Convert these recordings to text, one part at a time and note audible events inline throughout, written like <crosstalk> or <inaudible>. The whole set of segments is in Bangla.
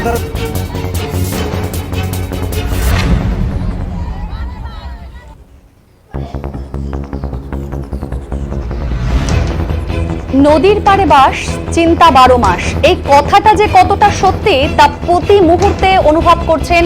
সাধারণ নদীর পাড়ে বাস, চিন্তা বারো মাস। এই কথাটা যে কতটা সত্যি, তা প্রতি মুহূর্তে অনুভব করছেন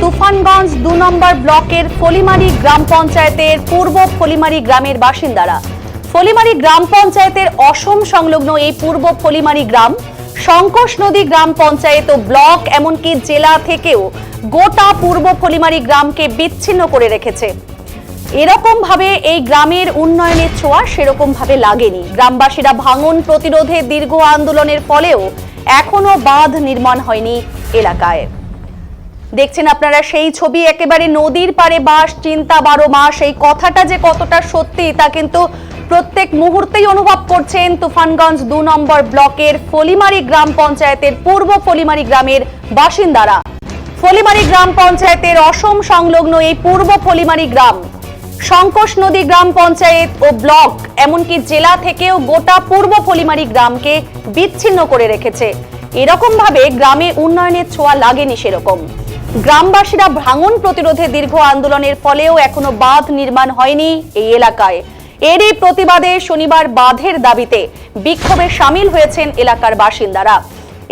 তুফানগঞ্জ দু নম্বর ব্লকের ফলিমারি গ্রাম পঞ্চায়েতের পূর্ব ফলিমারি গ্রামের বাসিন্দারা। ফলিমারি গ্রাম পঞ্চায়েতের অসম সংলগ্ন এই পূর্ব ফলিমারি গ্রাম সংকোষ নদী গ্রাম পঞ্চায়েত ও ব্লক, এমনকি জেলা থেকেও গোটা পূর্ব ফলিমারি গ্রামকে বিচ্ছিন্ন করে রেখেছে। এরকম ভাবে এই গ্রামের উন্নয়নের ছোঁয়া সেরকম ভাবে লাগেনি। গ্রামবাসীরা ভাঙন প্রতিরোধে দীর্ঘ আন্দোলনের ফলেও এখনও বাঁধ নির্মাণ হয়নি এলাকায়। দেখছেন আপনারা সেই ছবি, একেবারে নদীর পারে বাস চিন্তা বারো মাস, এই কথাটা যে কতটা সত্যি তা কিন্তু প্রত্যেক মুহূর্তেই অনুভব করছেন তুফানগঞ্জ দু নম্বর ব্লকের ফলিমারি গ্রাম পঞ্চায়েতের পূর্ব ফলিমারি গ্রামের বাসিন্দারা। ফলিমারি গ্রাম পঞ্চায়েতের অসম সংলগ্ন এই পূর্ব ফলিমারি গ্রাম, সংকোষ নদী গ্রাম পঞ্চায়েত ও ব্লক, এমনকি জেলা থেকেও গোটা পূর্ব ফলিমারি গ্রামকে বিচ্ছিন্ন করে রেখেছে। এরকম ভাবে গ্রামে উন্নয়নের ছোঁয়া লাগেনি সেরকম। গ্রামবাসীরা ভাঙন প্রতিরোধে দীর্ঘ আন্দোলনের ফলেও এখনও বাঁধ নির্মাণ হয়নি এই এলাকায়। এরই প্রতিবাদে শনিবার বাঁধের দাবিতে বিক্ষোভে সামিল হয়েছেন এলাকার বাসিন্দারা।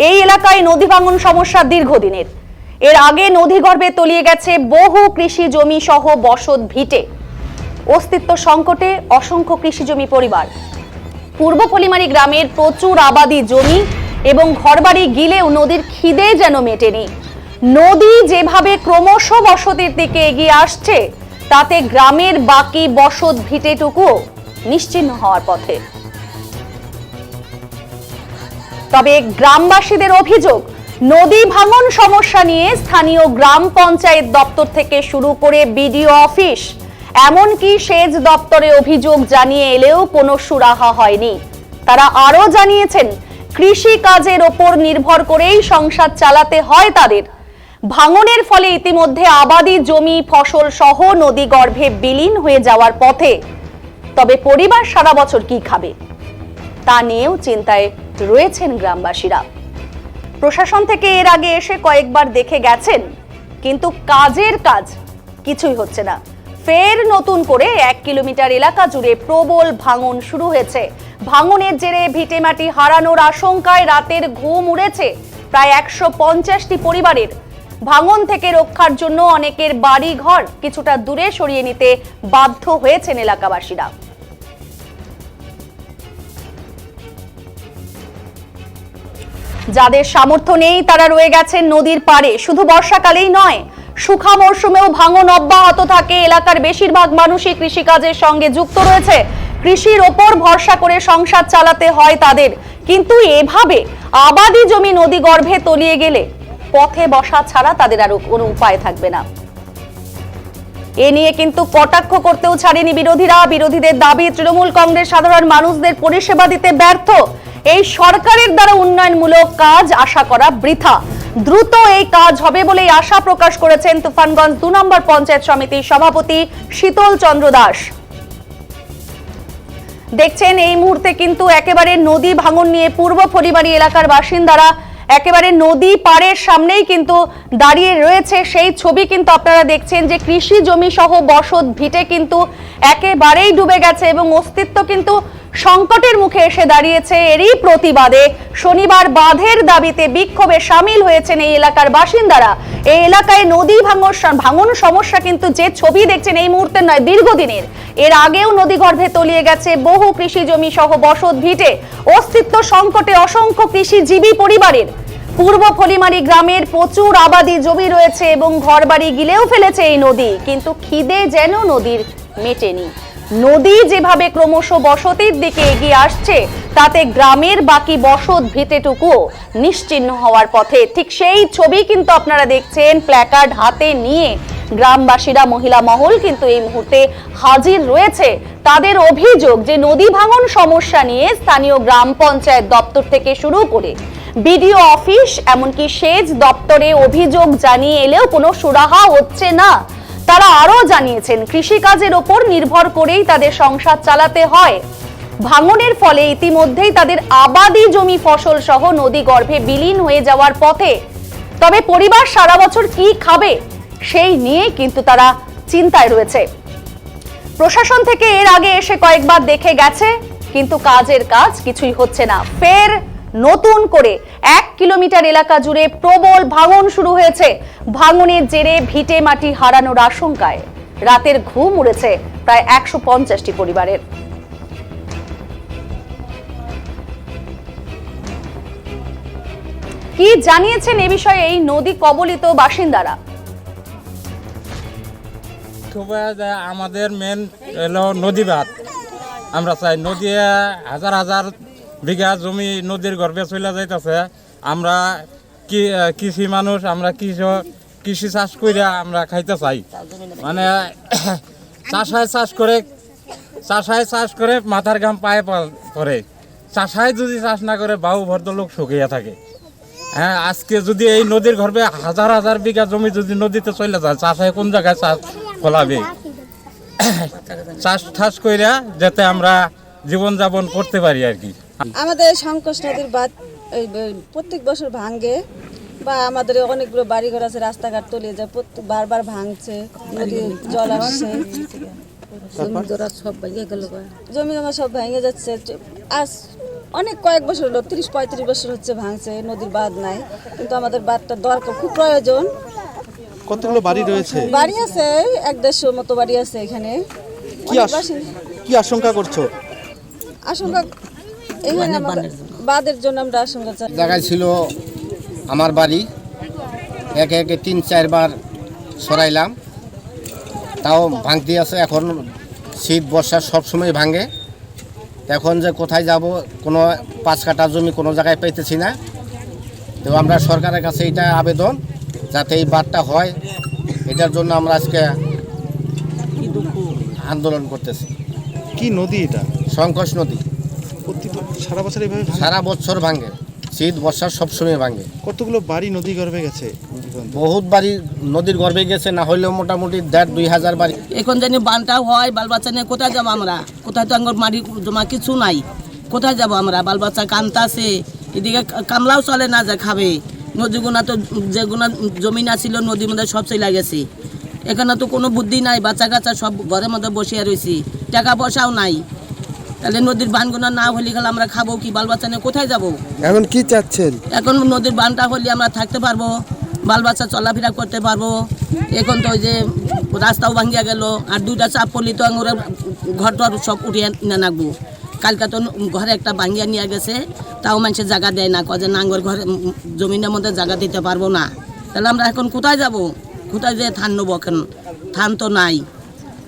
এই এলাকায় নদী ভাঙন সমস্যা দীর্ঘদিনের। এর আগে নদীগর্ভে তলিয়ে গেছে বহু কৃষি জমি সহ বসত ভিটে। অস্তিত্ব সংকটে অসংখ্য কৃষি জমি পরিবার। পূর্ব পলিমারি গ্রামের প্রচুর আবাদি জমি এবং ঘরবাড়ি গিলেও নদীর খিদে যেন মেটেনি। নদী যেভাবে ক্রমশ বসতির দিকে এগিয়ে আসছে তাতে গ্রামের বাকি বসত ভিটেটুকু নিশ্চিহ্ন হওয়ার পথে। তবে গ্রামবাসীদের অভিযোগ, নদী ভাঙন সমস্যা নিয়ে স্থানীয় গ্রাম পঞ্চায়েত দপ্তর থেকে শুরু করে বিডিও অফিস, এমনকি সেচ দপ্তরে অভিযোগ জানিয়ে এলেও কোনো সুরাহা হয়নি। তারা আরও জানিয়েছেন কৃষি কাজের ওপর নির্ভর করেই সংসার চালাতে হয় তাদের। ভাঙনের ফলে ইতিমধ্যে আবাদি জমি, ফসল সহ নদী গর্ভে বিলীন হয়ে যাওয়ার পথে। তবে পরিবার সারা বছর কি খাবে? তা নিয়েও চিন্তায় রয়েছেন গ্রামবাসীরা। প্রশাসন থেকে এর আগে এসে কয়েকবার দেখে গেছেন, কিন্তু কাজের কাজ কিছুই হচ্ছে না। ফের নতুন করে এক কিলোমিটার এলাকা জুড়ে প্রবল ভাঙন শুরু হয়েছে। ভাঙনের জেরে ভিটেমাটি হারানোর আশঙ্কায় রাতের ঘুম উড়েছে। প্রায় একশো পঞ্চাশটি পরিবারের ভাঙন থেকে রক্ষার জন্য অনেকের বাড়ি ঘর কিছুটা দূরে সরিয়ে নিতে বাধ্য হয়েছেন এলাকাবাসীরা। যাদের সামর্থ্য নেই, তারা রয়ে গেছেন নদীর পাড়ে। শুধু বর্ষাকালেই নয় শুখা মরশুমেও ভাঙন অব্যাহত থাকে। এলাকার বেশিরভাগ মানুষই কৃষিকাজের সঙ্গে যুক্ত রয়েছে। কৃষির ওপর ভরসা করে সংসার চালাতে হয় তাদের। কিন্তু এভাবে আবাদি জমি নদী গর্ভে তলিয়ে গেলে পথে বসা ছাড়া তাদের আর কোনো উপায় থাকবে না। এ নিয়ে কিন্তু কটাক্ষ করতেও ছাড়েনি বিরোধীরা। বিরোধীদের দাবি, তৃণমূল কংগ্রেস সাধারণ মানুষদের পরিষেবা দিতে ব্যর্থ। এই সরকারের দ্বারা উন্নয়নমূলক কাজ আশা করা বৃথা। দ্রুত এই কাজ হবে বলেই আশা প্রকাশ করেছেন তুফানগঞ্জ দু নম্বর পঞ্চায়েত সমিতির সভাপতি শীতল চন্দ্র দাস। দেখছেন এই মুহূর্তে কিন্তু একেবারে নদী ভাঙন নিয়ে পূর্ব পরিবারী এলাকার বাসিন্দারা একেবারে নদী পাড়ের সামনেই কিন্তু দাঁড়িয়ে রয়েছে সেই ছবি। কিন্তু আপনারা দেখছেন যে কৃষি জমি সহ বসত ভিটে কিন্তু একেবারেই ডুবে গেছে এবং অস্তিত্ব কিন্তু সংকটের মুখে এসে দাঁড়িয়েছে এরই প্রতিবাদে। শনিবার বাঁধের দাবিতে বিক্ষোভে সামিল হয়েছেন এই এলাকার বাসিন্দারা। এই এলাকায় নদী ভাঙন ভাঙন সমস্যা কিন্তু যে ছবি দেখছেন এই মুহূর্তে নয়, দীর্ঘদিনের। এর আগেও নদী গর্ভে তলিয়ে গেছে বহু কৃষি জমি সহ বসত ভিটে। অস্তিত্ব সংকটে অসংখ্য কৃষিজীবী পরিবারের। পূর্ব ফলিমারি গ্রামের প্রচুর আবাদি জমি রয়েছে এবং ঘরবাড়ি গিলেও ফেলেছে এই নদী। কিন্তু খিদে যেন নদীর মেটেনি। নদী যেভাবে ক্রমশ বসতির দিকে এগিয়ে আসছে, তাতে গ্রামের বাকি বসত ভিটেটুকুও নিশ্চিহ্ন হওয়ার পথে। ঠিক সেই ছবি কিন্তু আপনারা দেখছেন প্ল্যাকার্ড হাতে নিয়ে। গ্রামবাসীরা, মহিলা মহল কিন্তু এই মুহূর্তে হাজির রয়েছে। তাদের অভিযোগ যে নদী ভাঙন সমস্যা নিয়ে স্থানীয় গ্রাম পঞ্চায়েত দপ্তর থেকে শুরু করে বিডিও অফিস, এমনকি সেচ দপ্তরে অভিযোগ জানিয়ে এলেও কোনো সুরাহা হচ্ছে না। তারা আরও জানিয়েছেন, কৃষিকাজের ওপর নির্ভর করেই তাদের সংসার চালাতে হয়। ভাঙনের ফলে ইতিমধ্যেই তাদের আবাদি জমি ফসল সহ নদী গর্ভে বিলীন হয়ে যাওয়ার পথে। তবে পরিবার সারা বছর কি খাবে, সেই নিয়ে কিন্তু তারা চিন্তায় রয়েছে। প্রশাসন থেকে এর আগে এসে কয়েকবার দেখে গেছে, কিন্তু কাজের কাজ কিছুই হচ্ছে না। ফের নতুন করে এক কিলোমিটার এলাকা জুড়ে প্রবল ভাঙন শুরু হয়েছে। ভাঙনের জেরে ভিটে মাটি হারানোর আশঙ্কায়। রাতের ঘুম উড়েছে প্রায় একশো পঞ্চাশটি পরিবারের। কি জানিয়েছেন এ বিষয়ে এই নদী কবলিত বাসিন্দারা? আমাদের মেন হলো নদী বাঁধ আমরা চাই নদী হাজার হাজার বিঘা জমি নদীর গর্ভে চলে যাইতেছে। আমরা কি কৃষি মানুষ, আমরা কৃষক কৃষি চাষ করে আমরা খাইতে চাই। মানে <coughs> চাষায় চাষ করে, চাষায় চাষ করে মাথার ঘাম পায়ে পা- পড়ে। চাষায় যদি চাষ না করে, বাহু ভদ্রলোক শুকিয়ে থাকে। হ্যাঁ আজকে যদি এই নদীর গর্ভে হাজার হাজার বিঘা জমি যদি নদীতে চলে যায়, চাষায় কোন জায়গায় চাষ ফলাবে? <coughs> চাষ, ঠাস কইরা যাতে আমরা জীবনযাপন করতে পারি আর কি। আমাদের সংকোচ নদীর বাঁধ প্রত্যেক বছর ভাঙ্গে বা আমাদের অনেকগুলো বাড়িঘর আছে রাস্তাঘাট তলিয়ে যায় প্রত্যেক বারবার ভাঙছে নদীর জল আসছে। জমি জমা সব ভেঙে যাচ্ছে। আজ অনেক কয়েক বছর হলো তিরিশ পঁয়ত্রিশ বছর হচ্ছে ভাঙছে নদীর বাঁধ নাই। কিন্তু আমাদের বাঁধটা দরকার খুব প্রয়োজন। কতগুলো বাড়ি রয়েছে? বাড়ি আছে এক দেড়শোর মতো বাড়ি আছে এখানে। কি আশঙ্কা করছ? আশঙ্কা এখানে আমাদের জন্য। আমরা আশঙ্কা জায়গায় ছিল আমার বাড়ি। একে একে তিন চারবার সরাইলাম। তাও ভাঙতে আছে এখন শীত বর্ষা সব সময় ভাঙে। এখন যে কোথায় যাব কোনো পাঁচ কাটা জমি কোনো জায়গায় পাইতেছি না। তো আমরা সরকারের কাছে এটা আবেদন যাতে এই বাদটা হয়। এটার জন্য আমরা আজকে আন্দোলন করতেছি। কি নদী এটা? সংকোচ নদী। সারা বছর এইভাবে ভাঙে? সারা বছর ভাঙে। শীত বর্ষা সবসময় ভাঙে। কতগুলো বাড়ি নদী গর্ভে গেছে? বহুত বাড়ি নদীর গর্ভে গেছে না হইলেও মোটামুটি দেড় দুই হাজার বাড়ি। এখন জানি বানটাও হয় বাল বাচ্চা নিয়ে কোথায় যাব আমরা? কোথায় তো আঙ্গুর মাটি জমা কিছু নাই। কোথায় যাব আমরা? বাল বাচ্চা কান্তাছে এদিকে কামলাও চলে না যা খাবে। নদীগুনা তো যেগুনা জমি না ছিল নদীর মধ্যে সব চলে গেছে। এখানে তো কোনো বুদ্ধি নাই বাচ্চা কাচ্চা সব ঘরের মধ্যে বসিয়ে রয়েছি টাকা পয়সাও নাই। তাহলে নদীর বানগুনা না হলে গেলে আমরা খাব কি? বাল বাচ্চা নিয়ে কোথায় যাব? এখন কি চাচ্ছেন? এখন নদীর বানটা হলে আমরা থাকতে পারব বাল বাচ্চা চলাফেরা করতে পারব। এখন তো ওই যে রাস্তাও ভাঙ্গিয়া গেল আর দুইটা চাপ পড়লি তো আমরা ঘর টর সব উঠিয়ে না নাকবো। কালকে তো ঘরে একটা ভাঙ্গিয়া নিয়ে গেছে তাও মানুষের জায়গা দেয় না কজে নাঙ্গর ঘরে জমিনের মধ্যে জায়গা দিতে পারব না। তাহলে আমরা এখন কোথায় যাব? কোথায় যে ধান নেব এখন? ধান তো নাই।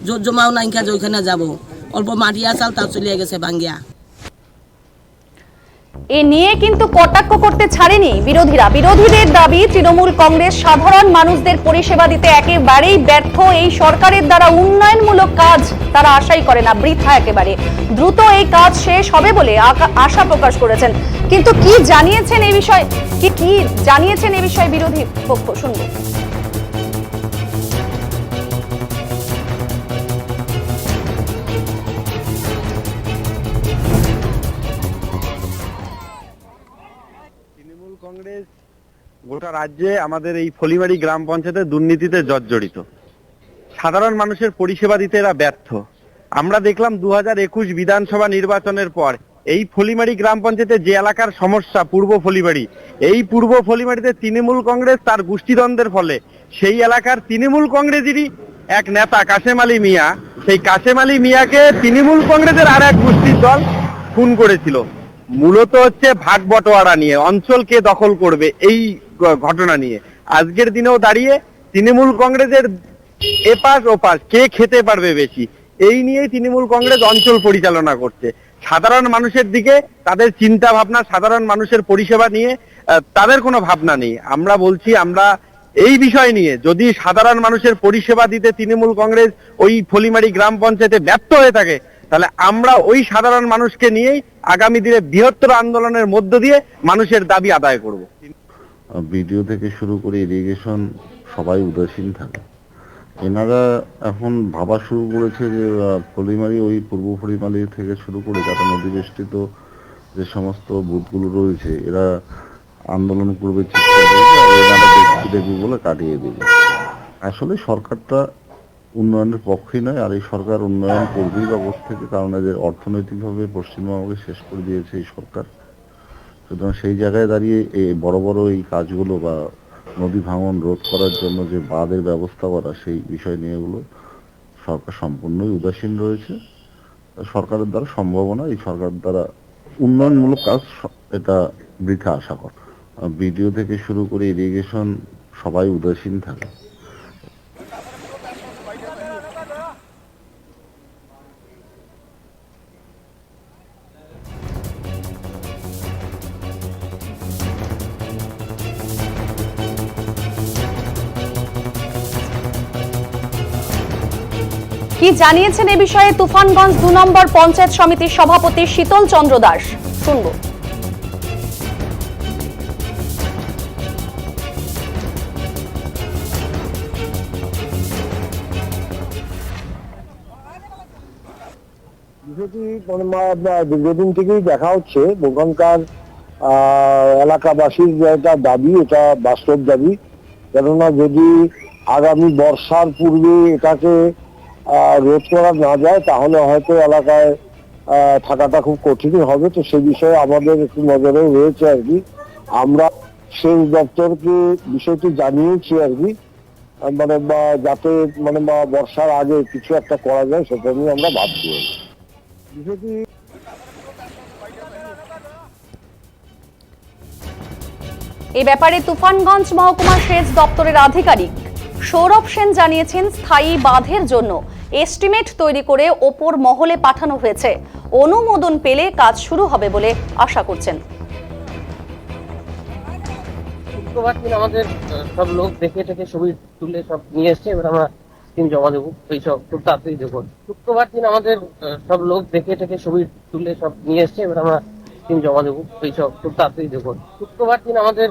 জোর জমাও নাই কাজ ওইখানে যাব। অল্প মাটি আসাল তাও চলে গেছে ভাঙ্গিয়া। এ নিয়ে কিন্তু কটাক্ষ করতে ছাড়েনি বিরোধীরা। বিরোধীদের দাবি, তৃণমূল কংগ্রেস সাধারণ মানুষদের পরিষেবা দিতে একেবারেই ব্যর্থ। এই সরকারের দ্বারা উন্নয়নমূলক কাজ তারা আশাই করে না, বৃথা একেবারে। দ্রুত এই কাজ শেষ হবে বলে আশা প্রকাশ করেছেন। কিন্তু কি জানিয়েছেন এই বিষয়ে কি কি জানিয়েছেন এই বিষয়ে বিরোধী পক্ষ? শুনব গোটা রাজ্যে আমাদের এই ফলিমারি গ্রাম পঞ্চায়েতে দুর্নীতিতে জর্জরিত। সাধারণ মানুষের পরিষেবা দিতে এরা ব্যর্থ। আমরা দেখলাম দু একুশ বিধানসভা নির্বাচনের পর এই ফলিমারি গ্রাম পঞ্চায়েতে যে এলাকার সমস্যা, পূর্ব ফলিমারি এই পূর্ব ফলিমারিতে তৃণমূল কংগ্রেস তার গোষ্ঠীদ্বন্দ্বের ফলে সেই এলাকার তৃণমূল কংগ্রেসেরই এক নেতা, কাশেম আলী মিয়া, সেই কাশেম আলী মিয়াকে তৃণমূল কংগ্রেসের আর এক গোষ্ঠীর দল খুন করেছিল। মূলত হচ্ছে ভাগ বটোয়ারা নিয়ে অঞ্চল কে দখল করবে এই ঘটনা নিয়ে। আজকের দিনেও দাঁড়িয়ে তৃণমূল কংগ্রেসের এপাশ ওপাশ কে খেতে পারবে বেশি? এই নিয়েই তৃণমূল কংগ্রেস অঞ্চল পরিচালনা করছে। সাধারণ মানুষের দিকে তাদের চিন্তা ভাবনা, সাধারণ মানুষের পরিষেবা নিয়ে তাদের কোনো ভাবনা নেই। আমরা বলছি, আমরা এই বিষয় নিয়ে যদি সাধারণ মানুষের পরিষেবা দিতে তৃণমূল কংগ্রেস ওই ফলিমারি গ্রাম পঞ্চায়েতে ব্যর্থ হয়ে থাকে, তাহলে আমরা ওই সাধারণ মানুষকে নিয়েই আগামী দিনে বৃহত্তর আন্দোলনের মধ্য দিয়ে মানুষের দাবি আদায় করব। ভিডিও থেকে শুরু করে ইরিগেশন সবাই উদাসীন থাকে। এনারা এখন ভাবা শুরু করেছে যে ফলিমারি ওই পূর্ব ফলিমারি থেকে শুরু করে যাতে নদী বেষ্টিত যে সমস্ত বুথগুলো রয়েছে, এরা আন্দোলন করবে দেখবি বলে কাটিয়ে দেবে। আসলে সরকারটা উন্নয়নের পক্ষেই নয়, আর এই সরকার উন্নয়ন করবেই বা থেকে কারণ এদের অর্থনৈতিকভাবে পশ্চিমবঙ্গকে শেষ করে দিয়েছে এই সরকার। সুতরাং সেই জায়গায় দাঁড়িয়ে এই বড় বড় এই কাজগুলো বা নদী ভাঙন রোধ করার জন্য যে বাঁধের ব্যবস্থা করা, সেই বিষয় নিয়ে এগুলো সরকার সম্পূর্ণই উদাসীন রয়েছে। সরকারের দ্বারা সম্ভাবনা এই সরকার দ্বারা উন্নয়নমূলক কাজ এটা বৃথা আশা কর। বিডিও থেকে শুরু করে ইরিগেশন সবাই উদাসীন থাকে। কি জানিয়েছেন এ বিষয়ে তুফানগঞ্জ দু নম্বর পঞ্চায়েত সমিতির সভাপতি শীতল চন্দ্র দাস? শুনব। মানে দীর্ঘদিন থেকেই দেখা হচ্ছে ওখানকার এলাকাবাসীর যে একটা দাবি, এটা বাস্তব দাবি। কেননা যদি আগামী বর্ষার পূর্বে এটাকে রোধ করা না যায়, তাহলে হয়তো এলাকায় থাকাটা খুব কঠিন হবে। তো সে বিষয়ে আমাদের একটু নজরেও রয়েছে আর কি। আমরা সেচ দপ্তরকে বিষয়টি জানিয়েছি আর কি। মানে বা যাতে মানে বা বর্ষার আগে কিছু একটা করা যায়, সেটা নিয়ে আমরা ভাবছি। বিষয়টি এ ব্যাপারে তুফানগঞ্জ মহকুমা সেচ দপ্তরের আধিকারিক সৌরভ সেন জানিয়েছেন, স্থায়ী বাঁধের জন্য এস্টিমেট তৈরি করে ওপর মহলে পাঠানো হয়েছে। অনুমোদন পেলে কাজ শুরু হবে বলে আশা করছেন। আমাদের সব লোক দেখে টেকে ছবি তুলে সব নিয়ে এসছে, এবার আমরা দিন জমা দেবো, এই সব খুব তাড়াতাড়ি দেবো শুক্রবার দিন আমাদের সব লোক দেখে টেকে ছবি তুলে সব নিয়ে এসছে, এবার আমরা দিন জমা দেবো, এই সব খুব তাড়াতাড়ি দেবো শুক্রবার দিন আমাদের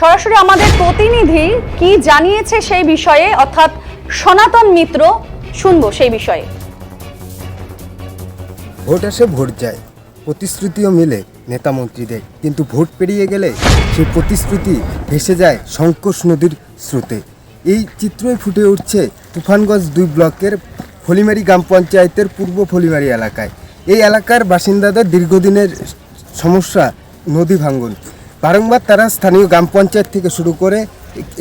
সরাসরি আমাদের প্রতিনিধি কি জানিয়েছে সেই বিষয়ে? অর্থাৎ সনাতন মিত্র, শুনব সেই বিষয়ে। ভোট আসে, ভোট যায়। প্রতিশ্রুতিও মেলে নেতা মন্ত্রীদের। কিন্তু ভোট পেরিয়ে গেলে সেই প্রতিশ্রুতি ভেসে যায় সংকোষ নদীর স্রোতে। এই চিত্রই ফুটে উঠছে তুফানগঞ্জ দুই ব্লকের ফলিমারি গ্রাম পঞ্চায়েতের পূর্ব ফলিমারি এলাকায়। এই এলাকার বাসিন্দাদের দীর্ঘদিনের সমস্যা, নদী ভাঙ্গন বারংবার তারা স্থানীয় গ্রাম পঞ্চায়েত থেকে শুরু করে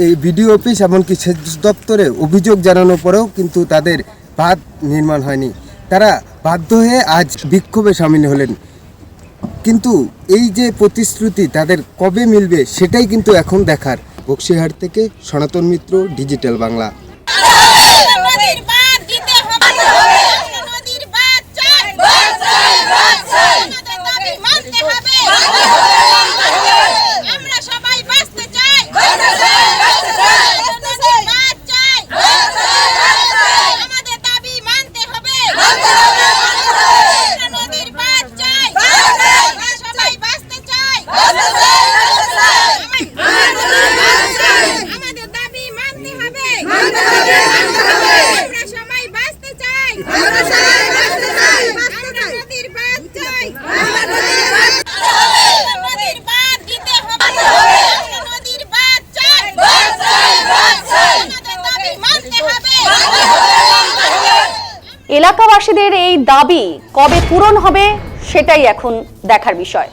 এই বিডিও অফিস এমনকি সেচ দপ্তরে অভিযোগ জানানোর পরেও কিন্তু তাদের বাঁধ নির্মাণ হয়নি। তারা বাধ্য হয়ে আজ বিক্ষোভে সামিল হলেন। কিন্তু এই যে প্রতিশ্রুতি তাদের কবে মিলবে সেটাই কিন্তু এখন দেখার। বক্সিহাট থেকে সনাতন মিত্র, ডিজিটাল বাংলা নদীর বাঁধ দিতে হবে নদীর বাঁধ চাই আমাদের দাবি মানতে হবে আমরা সবাই বাঁচতে চাই নদীর বাঁধ চাই আমাদের দাবি মানতে হবে নদীর বাঁধ চাই আমরা সবাই বাঁচতে চাই আমাদের দাবি মানতে হবে আমরা সবাই বাঁচতে চাই আমরা নদীর বাঁধ চাই নদীর বাঁধ দিতে হবে নদীর বাঁধ চাই আমাদের দাবি মানতে হবে এলাকাবাসীদের এই দাবি কবে পূরণ হবে সেটাই এখন দেখার বিষয়।